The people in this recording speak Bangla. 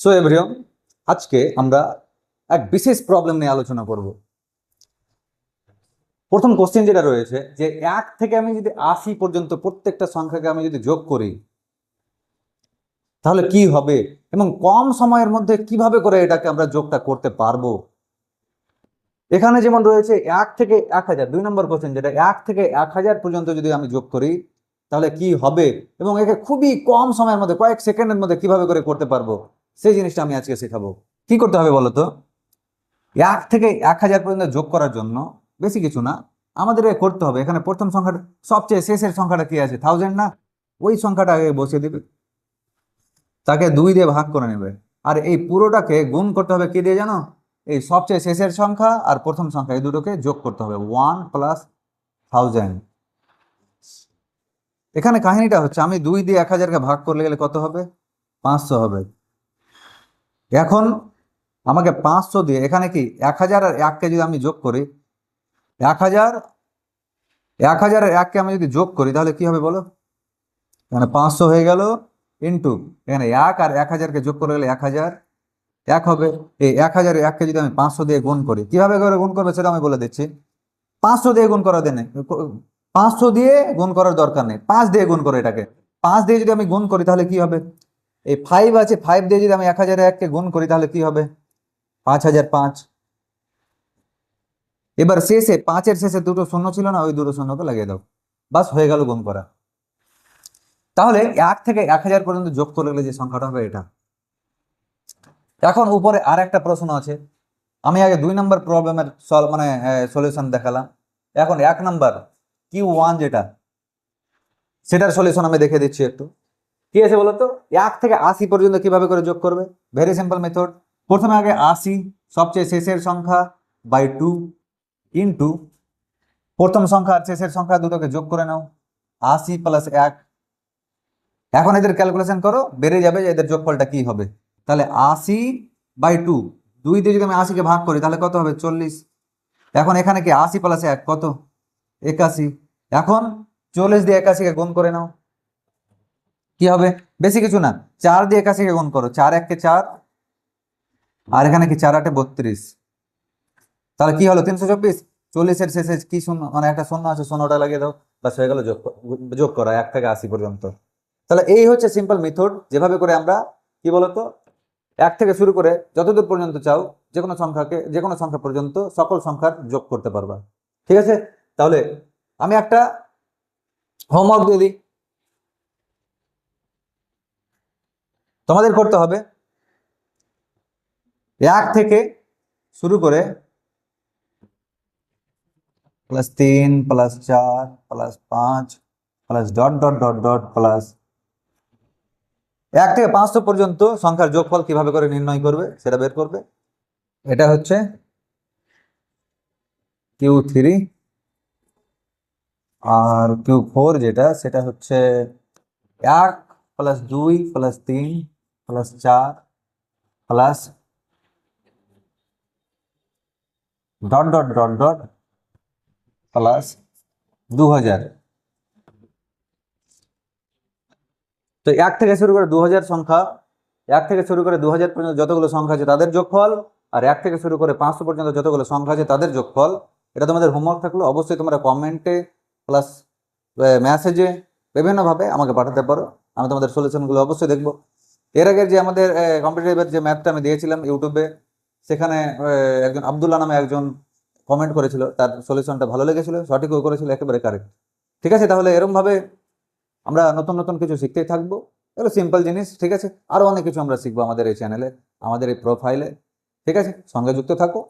সো এভরিওন আজকে আমরা এক বিশেষ প্রবলেম নিয়ে আলোচনা করব। প্রথম কোশ্চেন যেটা রয়েছে, যে এক থেকে আমি যদি আশি পর্যন্ত প্রত্যেকটা সংখ্যাকে আমি যদি যোগ করি, তাহলে কি হবে? এবং কম সময়ের মধ্যে কীভাবে করে এটাকে আমরা যোগটা করতে পারব? এখানে যেমন রয়েছে, এক থেকে এক হাজার, দুই নম্বর কোশ্চেন যেটা, এক থেকে এক হাজার পর্যন্ত যদি আমি যোগ করি, তাহলে কি হবে? এবং একে খুবই কম সময়ের মধ্যে, কয়েক সেকেন্ডের মধ্যে কীভাবে করে করতে পারব? সেই জিনিসটা আমি আজকে শেখাবো। কি করতে হবে বলো তো এক থেকে এক হাজার পর্যন্ত যোগ করার জন্য বেশি কিছু না, আমাদের করতে হবে। এখানে প্রথম সংখ্যাটা সবচেয়ে শেষের সংখ্যাটা কি আছে? থাউজেন্ড না? ওই সংখ্যাটা আগে বসিয়ে দেবে। তাকে দুই দিয়ে ভাগ করে নেবে। আর এই পুরোটাকে গুণ করতে হবে কি দিয়ে জানো? এই সবচেয়ে শেষের সংখ্যা আর প্রথম সংখ্যা, এই দুটোকে যোগ করতে হবে। ওয়ান প্লাস থাউজেন্ড এখানে কাহিনীটা হচ্ছে, আমি দুই দিয়ে এক হাজারকে ভাগ করলে গেলে কত হবে? পাঁচশো হবে। এখন আমাকে পাঁচশো দিয়ে, এখানে কি এক হাজার আর এককে যদি আমি যোগ করি, এক হাজার এক হাজার আর এককে আমি যদি যোগ করি, তাহলে কি হবে বলো? এখানে পাঁচশো হয়ে গেল ইন্টু এখানে এক আর এক হাজারকে যোগ করে গেলে এক হাজার, এক হবে, এই এক হাজার এককে যদি আমি পাঁচশো দিয়ে গুণ করি, কীভাবে করে গুণ করবে সেটা আমি বলে দিচ্ছি। পাঁচশো দিয়ে গুণ করা দেন, পাঁচশো দিয়ে গুণ করার দরকার নেই, পাঁচ দিয়ে গুণ করো এটাকে, পাঁচ দিয়ে যদি আমি গুণ করি, তাহলে কি হবে? এই ফাইভ আছে ফাইভ দিয়ে যদি আমি এক হাজার এককে গুণ করি, তাহলে কি হবে? পাঁচ হাজার পাঁচ। এবার শেষে, পাঁচের শেষে দুটো শূন্য ছিল না, ওই দুটো শূন্যকে লাগিয়ে দাও। বাস, হয়ে গেল গুণ করা। তাহলে এক থেকে এক হাজার পর্যন্ত যোগ করে গেলে যে সংখ্যাটা হবে এটা। এখন উপরে আর একটা প্রশ্ন আছে। আমি আগে দুই নম্বর প্রবলেমের সলভ মানে সলিউশন দেখালাম। এখন এক নম্বর কিউ ওয়ান যেটা, সেটার সলিউশন আমি দেখে দিচ্ছি একটু। কি আছে বলো তো এক থেকে আশি পর্যন্ত কীভাবে করে যোগ করবে? ভেরি সিম্পল মেথড প্রথমে আগে আশি, সবচেয়ে শেষের সংখ্যা বাই টু ইন্টু প্রথম সংখ্যা আর শেষের সংখ্যা দুটোকে যোগ করে নাও। আশি প্লাস এক। এখন এদের ক্যালকুলেশন করো, বেড়ে যাবে এদের যোগফলটা কি হবে। তাহলে আশি বাই টু দুই দিয়ে যদি আমি আশিকে ভাগ করি, তাহলে কত হবে? চল্লিশ। এখন এখানে কি আশি প্লাস এক কত? একাশি। এখন চল্লিশ দিয়ে একাশিকে গুণ করে নাও। কি হবে? বেশি কিছু না। চার দিয়ে একাশিকে গুণ করো। চার এককে চার। আর এখানে কি চার আটে বত্রিশ? তাহলে কি হলো? তিনশো চব্বিশ? চল্লিশের শেষে কি শূন্য মানে একটা শূন্য আছে, শূন্যটা লাগিয়ে দাও। বাস হয়ে গেল যোগ যোগ করা, এক থেকে আশি পর্যন্ত। তাহলে এই হচ্ছে সিম্পল মেথড যেভাবে করে আমরা, কি বলতো? এক থেকে শুরু করে যতদূর পর্যন্ত চাও যে কোনো সংখ্যাকে যে কোনো সংখ্যা পর্যন্ত সকল সংখ্যার যোগ করতে পারবা। ঠিক আছে? তাহলে আমি একটা হোমওয়ার্ক দিয়ে দিই। তোমাদের করতে হবে। এক থেকে শুরু করে প্লাস তিন প্লাস চার প্লাস পাঁচ plus dot dot dot dot plus এক থেকে পাঁচশো পর্যন্ত সংখ্যার যোগফল কীভাবে করে নির্ণয় করবে সেটা বের করবে। এটা হচ্ছে কিউ থ্রি আর কিউ ফোর যেটা, সেটা হচ্ছে এক প্লাস দুই প্লাস তিন প্লাস চার plus dot dot dot dot plus দু হাজার। তো এক থেকে শুরু করে দু হাজার সংখ্যা, এক থেকে শুরু করে দু হাজার পর্যন্ত যতগুলো সংখ্যা আছে তাদের যোগফল, আর এক থেকে শুরু করে পাঁচশো পর্যন্ত যতগুলো সংখ্যা আছে তাদের যোগফল। এটা তোমাদের হোমওয়ার্ক থাকল, অবশ্যই তোমরা কমেন্টে প্লাস মেসেজে বিভিন্নভাবে আমাকে পাঠাতে পারো। আমি তোমাদের সলিউশনগুলো অবশ্যই দেখব। এর আগে যে আমাদের কম্পিটিটিভের যে ম্যাথটা আমি দিয়েছিলাম ইউটিউবে সেখানে একজন আবদুল্লাহ নামে একজন কমেন্ট করেছিল, তার সলিউশনটা ভালো লেগেছিল, সঠিক সঠিকও করেছিল একেবারে কারেক্ট ঠিক আছে? তাহলে এরমভাবে আমরা নতুন নতুন কিছু শিখতেই থাকব। এগুলো সিম্পল জিনিস, ঠিক আছে? আরও অনেক কিছু আমরা শিখব আমাদের এই চ্যানেলে আমাদের এই প্রোফাইলে ঠিক আছে? সঙ্গে যুক্ত থাকো।